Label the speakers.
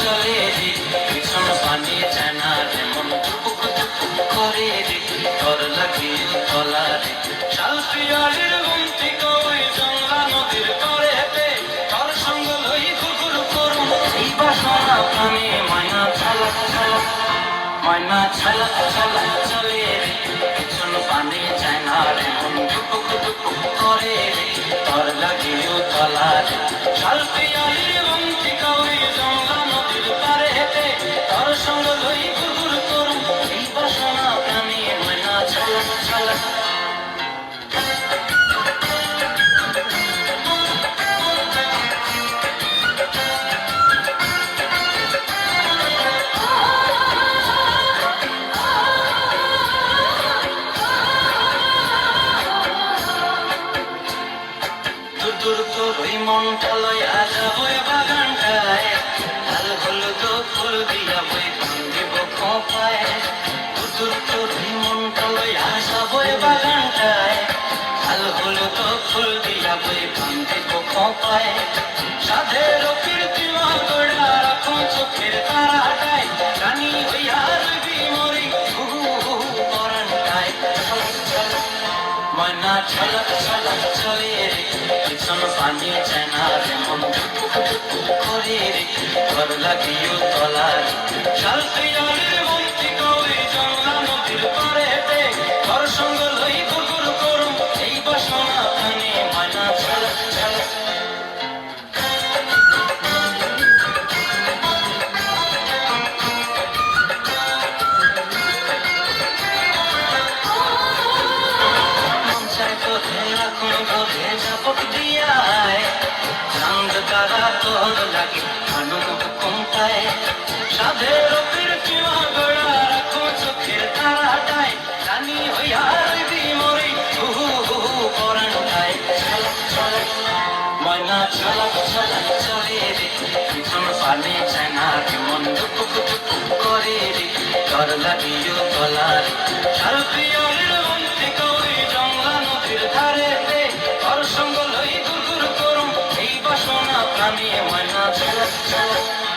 Speaker 1: চলে রে ভীষণ পানি জানা রে মন টুকুক টুকুক করে রে তার ছলা ছলা ময়না ছলা ছলা চলে ওই মনটা লই আজা বই বাগানটায়। লাল হলুদ ফুল দিয়া বই ভাঙ্গিব খোপায় দূর দূর তোর ওই মনটা লই আজা বই বাগানটায়। লাল হলুদ ফুল দিয়া বই ভাঙ্গিব খোপায় সাধের ছলক ছলক চলে রে পিছন পানি চেনা রে মন। করে ঘর লাগিও তলা তোরে রাখুন ঘরে যাবক দিয়ায় চাঁদ তোর লাগে মানুষ কমতায় সাধের কীর্তি গড়া রাখো চোখের তারাটায় রানী হইয়া রইবি মরি হু হু পরানটায় ছলক ছলক ময়না ছলক ছলক চলে রে পিছন পানে চেনা মন টুকুক টুকুক করে রে ডর লাগিও তলার শাল পিয়লের বন্তি Let's go.